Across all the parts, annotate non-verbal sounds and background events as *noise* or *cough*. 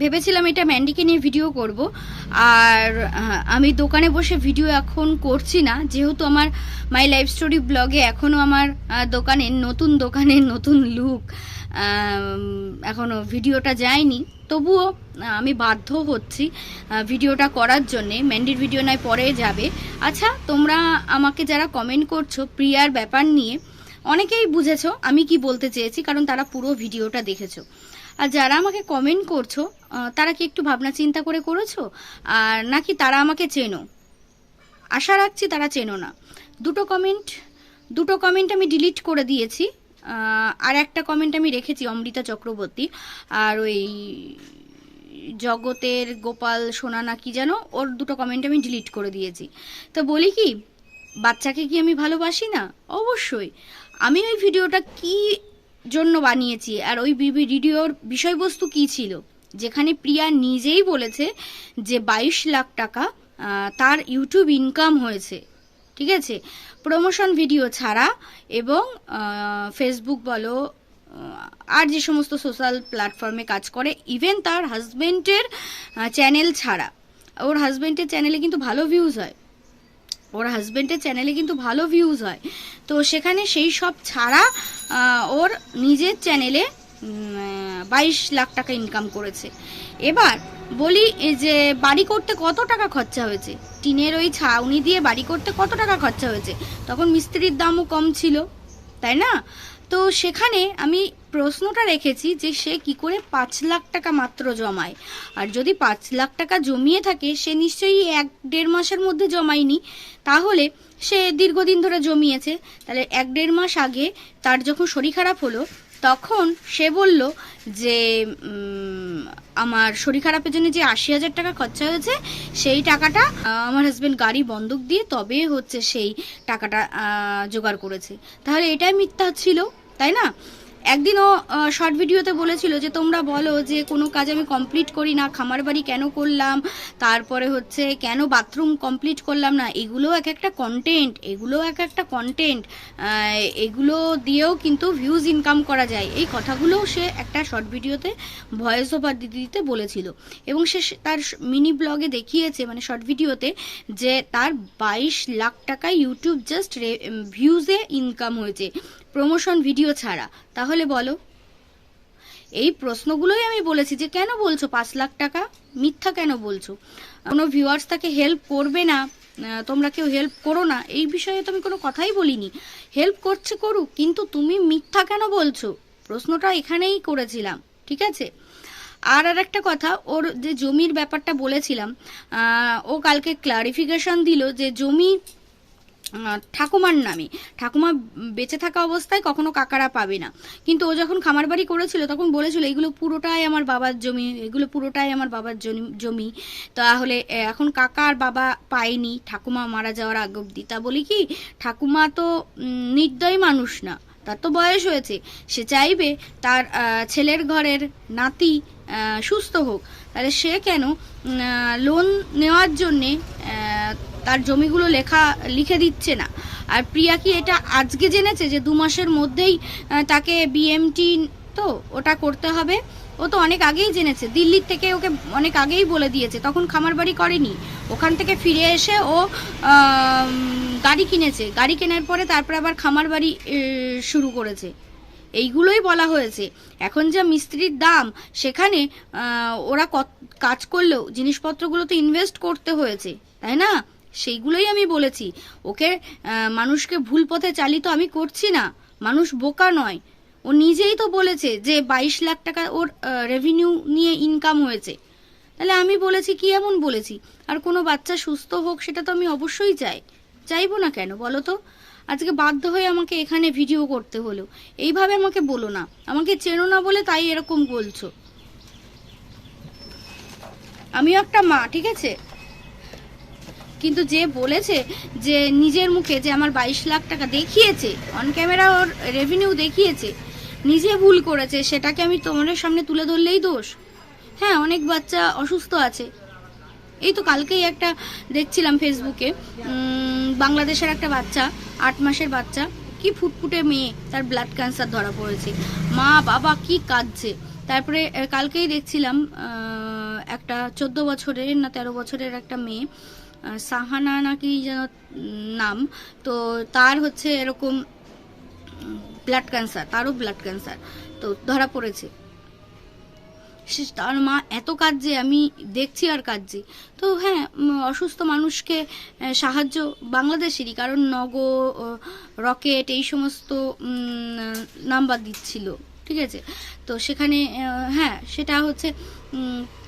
ভেবেছিলাম এটা ম্যান্ডিকে নিয়ে ভিডিও করব। আর আমি দোকানে বসে ভিডিও এখন করছি না। যেহেতু আমার মাই লাইফ স্টোরি ব্লগে এখনও আমার দোকানের নতুন দোকানের নতুন লুক এখনও ভিডিওটা যায়নি। তবুও আমি বাধ্য হচ্ছি ভিডিওটা করার জন্যে। ম্যান্ডির ভিডিও নয়, পরে যাবে। আচ্ছা তোমরা আমাকে যারা কমেন্ট করছ, প্রিয়ার ব্যাপার নিয়ে, অনেকেই বুঝেছ আমি কি বলতে চেয়েছি, কারণ তারা পুরো ভিডিওটা দেখেছ। আর যারা আমাকে কমেন্ট করছ তারা কি একটু ভাবনা চিন্তা করে করেছ? আর নাকি তারা আমাকে চেনো? আশা রাখছি তারা চেনো না। দুটো কমেন্ট দুটো কমেন্ট আমি ডিলিট করে দিয়েছি। আর একটা কমেন্ট আমি রেখেছি অমৃতা চক্রবর্তী। আর ওই জগতের গোপাল সোনা না কি যেন, ওর দুটো কমেন্ট আমি ডিলিট করে দিয়েছি। তো বলি কি, বাচ্চাকে কি আমি ভালোবাসি না? অবশ্যই। আমি ওই ভিডিওটা কি জন্য বানিয়েছি। আর ওই ভিডিওর বিষয়বস্তু কি ছিল? যেখানে প্রিয়া নিজেই বলেছে যে বাইশ লাখ টাকা তার ইউটিউব ইনকাম হয়েছে। ঠিক আছে? প্রমোশন ভিডিও ছাড়া এবং ফেসবুক বলো আর যে সমস্ত সোশ্যাল প্ল্যাটফর্মে কাজ করে ইভেন তার হাজব্যান্ডের চ্যানেল ছাড়া। ওর হাজবেন্ডের চ্যানেলে কিন্তু ভালো ভিউজ হয়। ওর হাজবেন্ডের চ্যানেলে কিন্তু ভালো ভিউজ হয়। তো সেখানে সেই সব ছাড়া ওর নিজের চ্যানেলে বাইশ লাখ টাকা ইনকাম করেছে। এবার বলি যে বাড়ি করতে কত টাকা খরচা হয়েছে? টিনের ওই ছাউনি দিয়ে বাড়ি করতে কত টাকা খরচা হয়েছে? তখন মিস্ত্রির দামও কম ছিল, তাই না? তো সেখানে আমি প্রশ্নটা রেখেছি যে সে কি করে পাঁচ লাখ টাকা মাত্র জমায়। আর যদি পাঁচ লাখ টাকা জমিয়ে থাকে, সে নিশ্চয়ই এক দেড় মাসের মধ্যে জমায়নি। তাহলে সে দীর্ঘদিন ধরে জমিয়েছে। তাহলে এক দেড় মাস আগে তার যখন শরীর খারাপ হলো, তখন সে বলল যে আমার শরীর খারাপের জন্য যে আশি হাজার টাকা খরচা হয়েছে, সেই টাকাটা আমার হাজব্যান্ড গাড়ি বন্ধক দিয়ে তবে হচ্ছে সেই টাকাটা জোগাড় করেছে। তাহলে এটাই মিথ্যা ছিল, তাই না? একদিনও শর্ট ভিডিওতে বলেছিল যে, তোমরা বলো যে, কোনো কাজ আমি কমপ্লিট করি না, খামার বাড়ি কেন করলাম? তারপরে হচ্ছে, কেন বাথরুম কমপ্লিট করলাম না? এগুলো এক একটা কন্টেন্ট এগুলো এক একটা কন্টেন্ট এগুলো দিয়েও কিন্তু ভিউজ ইনকাম করা যায়। এই কথাগুলোও সে একটা শর্ট ভিডিওতে ভয়েস ওভার দিতে দিতে বলেছিল। এবং সে সে- তার মিনি ব্লগে দেখিয়েছে মানে শর্ট ভিডিওতে যে তার বাইশ লাখ টাকা ইউটিউব জাস্ট ভিউজে ইনকাম হয়েছে। প্রমোশন ভিডিও ছাড়া। তাহলে বলো। এই প্রশ্নগুলোই আমি বলেছি যে কেন বলছো পাঁচ লাখ টাকা? মিথ্যা কেন বলছো? কোনো ভিউয়ার্স তাকে হেল্প করবে না তোমরা কেউ হেল্প করো না, এই বিষয়ে তো আমি কোনো কথাই বলিনি। হেল্প করছে করুক, কিন্তু তুমি মিথ্যা কেন বলছো? প্রশ্নটা এখানেই করেছিলাম, ঠিক আছে? আর আর একটা কথা, ওর যে জমির ব্যাপারটা বলেছিলাম ও কালকে ক্লারিফিকেশন দিল যে জমি ঠাকুমার নামে। ঠাকুমা বেঁচে থাকা অবস্থায় কখনো কাকারা পাবে না। কিন্তু ও যখন খামার বাড়ি করেছিল, তখন বলেছিল, এগুলো পুরোটাই আমার বাবার জমি, এগুলো পুরোটাই আমার বাবার জমি- তাহলে এখন কাকা আর বাবা পায়নি, ঠাকুমা মারা যাওয়ার আগ অব্দি তা বলি কি, ঠাকুমা তো নির্দয় মানুষ না, তার তো বয়স হয়েছে। সে চাইবে তার ছেলের ঘরের নাতি সুস্থ হোক। তাহলে সে কেন লোন নেওয়ার জন্যে তার জমিগুলো লেখা, লিখে দিচ্ছে না। আর প্রিয়া কি এটা আজকে জেনেছে যে দু মাসের মধ্যেই তাকে বিএমটি তো ওটা করতে হবে? ও তো অনেক আগেই জেনেছে। দিল্লির থেকে ওকে অনেক আগেই বলে দিয়েছে। তখন খামার বাড়ি করেনি। ওখান থেকে ফিরে এসে ও গাড়ি কিনেছে। গাড়ি কেনার পরে তারপরে আবার খামার বাড়ি শুরু করেছে। এইগুলোই বলা হয়েছে। এখন যা মিস্ত্রির দাম, সেখানে ওরা কাজ করলেও জিনিসপত্রগুলো তো ইনভেস্ট করতে হয়েছে, তাই না? সেইগুলোই আমি বলেছি। ওকে মানুষকে ভুল পথে চালিত আমি করছি না। মানুষ বোকা নয়। ও নিজেই তো বলেছে যে বাইশ লাখ টাকা ওর রেভিনিউ নিয়ে ইনকাম হয়েছে। তাহলে আমি বলেছি, কি এমন বলেছি? আর কোনো বাচ্চা সুস্থ হোক, সেটা তো আমি অবশ্যই চাই। চাইব না কেন, বলো তো? আজকে বাধ্য হয়ে আমাকে এখানে ভিডিও করতে হলো। এইভাবে আমাকে বলো না। আমাকে চেনো না বলে তাই এরকম বলছো। আমিও একটা মা, ঠিক আছে? কিন্তু যে বলেছে যে নিজের মুখে যে আমার বাইশ লাখ টাকা দেখিয়েছে অন ক্যামেরা ওর রেভিনিউ দেখিয়েছে, নিজে ভুল করেছে, সেটাকে আমি তোমাদের সামনে তুলে ধরলেই দোষ। হ্যাঁ অনেক বাচ্চা অসুস্থ আছে। এই তো কালকেই একটা দেখছিলাম ফেসবুকে বাংলাদেশের একটা বাচ্চা, আট মাসের বাচ্চা, কি ফুটফুটে মেয়ে, তার ব্লাড ক্যান্সার ধরা পড়েছে। মা, বাবা, কি কাঁদছে। তারপরে কালকেই দেখছিলাম একটা চোদ্দ বছরের না তেরো বছরের একটা মেয়ে সাহানা নাকি যেন নাম। তো তার হচ্ছে এরকম ব্লাড ক্যান্সার তারও ব্লাড ক্যান্সার তো ধরা পড়েছে। সে তার মা এত কাঁদছে, আমি দেখছি আর কাঁদছি। তো হ্যাঁ অসুস্থ মানুষকে সাহায্য বাংলাদেশেরই, কারণ নগো রকেট এই সমস্ত নাম্বার দিচ্ছিল, ঠিক আছে? তো সেখানে হ্যাঁ সেটা হচ্ছে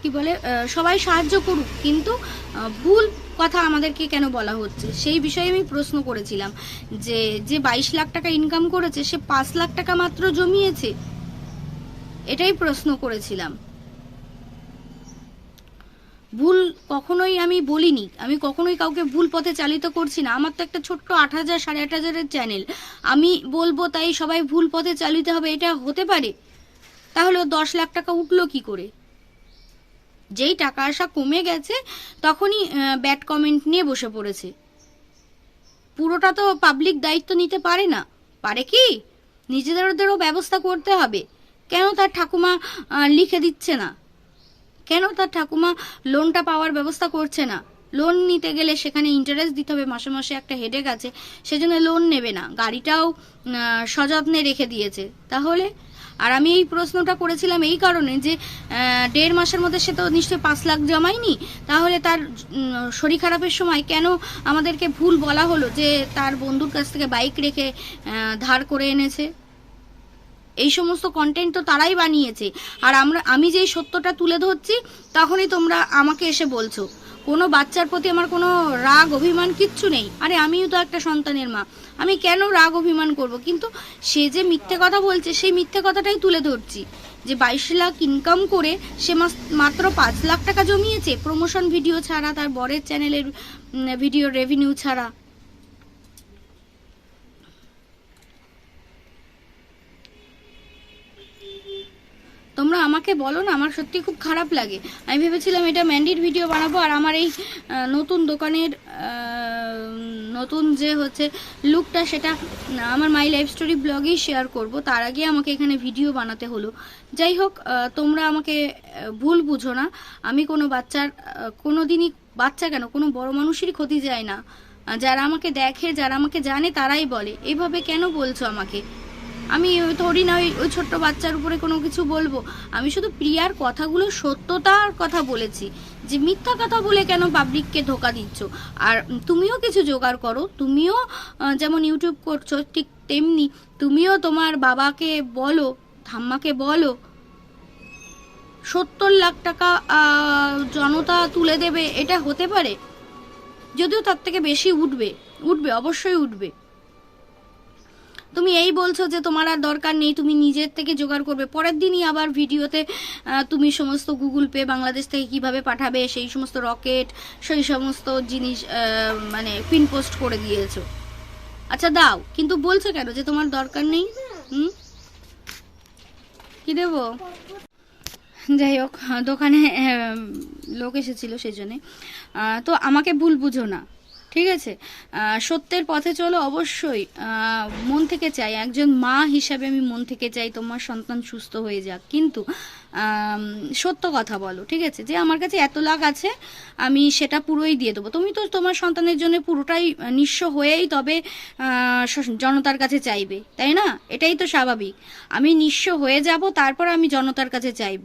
কি বলে সবাই সাহায্য করুক, কিন্তু ভুল কথা আমাদেরকে কেন বলা হচ্ছে? সেই বিষয়ে আমি প্রশ্ন করেছিলাম যে যে বাইশ লাখ টাকা ইনকাম করেছে, সে পাঁচ লাখ টাকা মাত্র জমিয়েছে? এটাই প্রশ্ন করেছিলাম। ভুল কখনোই আমি বলিনি। আমি কখনোই কাউকে ভুল পথে চালিত করছি না। আমার তো একটা ছোট্ট আট হাজার, সাড়ে আট হাজারের চ্যানেল আমি বলব তাই সবাই ভুল পথে চালিত হবে, এটা হতে পারে। তাহলে দশ লাখ টাকা উঠল কি করে? যেই টাকা আসা কমে গেছে, তখনই ব্যাড কমেন্ট নিয়ে বসে পড়েছে। পুরোটা তো পাবলিক দায়িত্ব নিতে পারে না। পারে কি? নিজেদেরও ব্যবস্থা করতে হবে। কেন তার ঠাকুমা লিখে দিচ্ছে না? কেন তার ঠাকুমা লোনটা পাওয়ার ব্যবস্থা করছে না? লোন নিতে গেলে সেখানে ইন্টারেস্ট দিতে হবে, মাসে মাসে একটা হেডেক আছে, সেজন্য লোন নেবে না। গাড়িটাও সযত্নে রেখে দিয়েছে। তাহলে? আর আমি এই প্রশ্নটা করেছিলাম এই কারণে যে দেড় মাসের মধ্যে সে তো নিশ্চয়ই পাঁচ লাখ জমায়নি, তাহলে তার শরীর খারাপের সময় কেন আমাদেরকে ভুল বলা হলো যে তার বন্ধুর কাছ থেকে বাইক রেখে ধার করে এনেছে? এই সমস্ত কন্টেন্ট তো তারাই বানিয়েছে। আর আমরা, আমি যেই সত্যটা তুলে ধরছি, তখনই তোমরা আমাকে এসে বলছো। কোনো বাচ্চার প্রতি আমার কোনো রাগ, অভিমান কিচ্ছু নেই। আরে আমিও তো একটা সন্তানের মা। আমি কেন রাগ, অভিমান করব? কিন্তু সে যে মিথ্যে কথা বলছে, সেই মিথ্যে কথাটাই তুলে ধরছি। যে বাইশ লাখ ইনকাম করে সে মাত্র পাঁচ লাখ টাকা জমিয়েছে। প্রমোশন ভিডিও ছাড়া, তার বরের চ্যানেলের ভিডিও রেভিনিউ ছাড়া তোমরা আমাকে বলো না, আমার সত্যি খুব খারাপ লাগে। আমি ভেবেছিলাম এটা ম্যান্ডির ভিডিও বানাবো, আর আমার এই নতুন দোকানের নতুন যে হচ্ছে লুকটা সেটা, আমার মাই লাইফ স্টোরি ব্লগেই শেয়ার করব। তার আগে আমাকে এখানে ভিডিও বানাতে হলো। যাই হোক তোমরা আমাকে ভুল বুঝো না। আমি কোনো বাচ্চার কোনো দিনই বাচ্চা কেন, কোনো বড় মানুষেরই ক্ষতি যায় না। যারা আমাকে দেখে, যারা আমাকে জানে, তারাই বলে। এভাবে কেন বলছো আমাকে? আমি থরি না, ওই ওই ছোট্ট বাচ্চার উপরে কোনো কিছু বলব। আমি শুধু প্রিয়ার কথাগুলো সত্যতার কথা বলেছি। যে মিথ্যা কথা বলে কেন পাবলিককে ধোকা দিচ্ছ? আর তুমিও কিছু জোগাড় করো। তুমিও যেমন ইউটিউব করছ, ঠিক তেমনি তুমিও তোমার বাবাকে বলো, ঠাম্মাকে বলো, সত্তর লাখ টাকা জনতা তুলে দেবে, এটা হতে পারে? যদিও তার থেকে বেশি উঠবে উঠবে, অবশ্যই উঠবে। তুমি এই বলছো যে তোমার আর দরকার নেই, তুমি নিজের থেকে জোগাড় করবে। পরের দিনই আবার ভিডিওতে তুমি সমস্ত গুগল পে বাংলাদেশ থেকে কীভাবে পাঠাবে, সেই সমস্ত রকেট, সেই সমস্ত জিনিস মানে পিন পোস্ট করে দিয়েছ। আচ্ছা দাও। কিন্তু বলছো কেন যে তোমার দরকার নেই? হুম? কি দেবো? যাই হোক, দোকানে লোক এসেছিল সেই জন্যে তো আমাকে ভুল বুঝো না। ঠিক আছে? সত্যের পথে চলো অবশ্যই। মন থেকে চাই। একজন মা হিসাবে আমি মন থেকে চাই তোমার সন্তান সুস্থ হয়ে যাক। কিন্তু সত্য কথা বলো, ঠিক আছে? যে আমার কাছে এত লাখ আছে, আমি সেটা পুরোই দিয়ে দেবো। তুমি তো তোমার সন্তানের জন্য পুরোটাই নিঃস্ব হয়েই তবে জনতার কাছে চাইবে, তাই না? এটাই তো স্বাভাবিক। আমি নিঃস্ব হয়ে যাব, তারপর আমি জনতার কাছে চাইব।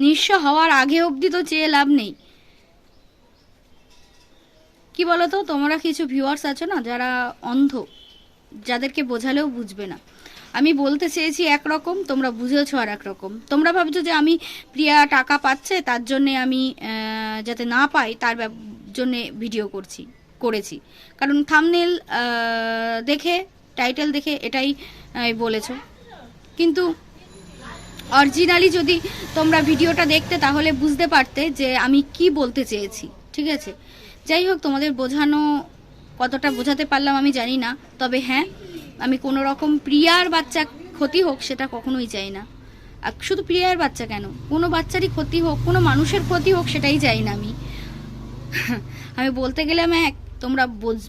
নিঃস্ব হওয়ার আগে অবধি তো চেয়ে লাভ নেই। কি বলতো? তোমরা কিছু ভিউয়ার্স আছো না যারা অন্ধ, যাদেরকে বোঝালেও বুঝবে না। আমি বলতে চেয়েছি একরকম, তোমরা বুঝেছ আর একরকম। তোমরা ভাবছ যে আমি প্রিয়া টাকা পাচ্ছে, তার জন্যে আমি যাতে না পাই, তার জন্যে ভিডিও করছি, করেছি। কারণ থামনেল দেখে টাইটেল দেখে এটাই বলেছ। কিন্তু অরিজিনালি যদি তোমরা ভিডিওটা দেখতে, তাহলে বুঝতে পারতে যে আমি কি বলতে চেয়েছি। ঠিক আছে? যাই হোক, তোমাদের বোঝানো, কতটা বোঝাতে পারলাম আমি জানি না, তবে হ্যাঁ আমি কোনো রকম প্রিয়ার বাচ্চা ক্ষতি হোক সেটা কখনোই চাই না। আর শুধু প্রিয়ার বাচ্চা কেন? কোনো বাচ্চারই ক্ষতি হোক, কোনো মানুষের ক্ষতি হোক সেটাই চাই না আমি। *laughs* আমি বলতে গেলাম এক, তোমরা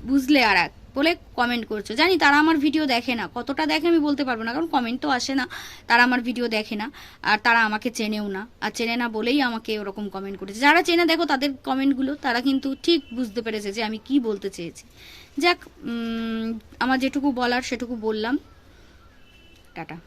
বুঝলে আর এক। বলে কমেন্ট করছ। জানি তারা আমার ভিডিও দেখে না। কতটা দেখে আমি বলতে পারব না, কারণ কমেন্ট তো আসে না। তারা আমার ভিডিও দেখে না, আর তারা আমাকে চেনেও না। আর চেনে না বলেই আমাকে ওরকম কমেন্ট করেছে। যারা চেনে, দেখো তাদের কমেন্টগুলো তারা কিন্তু ঠিক বুঝতে পেরেছে যে আমি কি বলতে চেয়েছি। যাক আমার যেটুকু বলার সেটুকু বললাম। টাটা।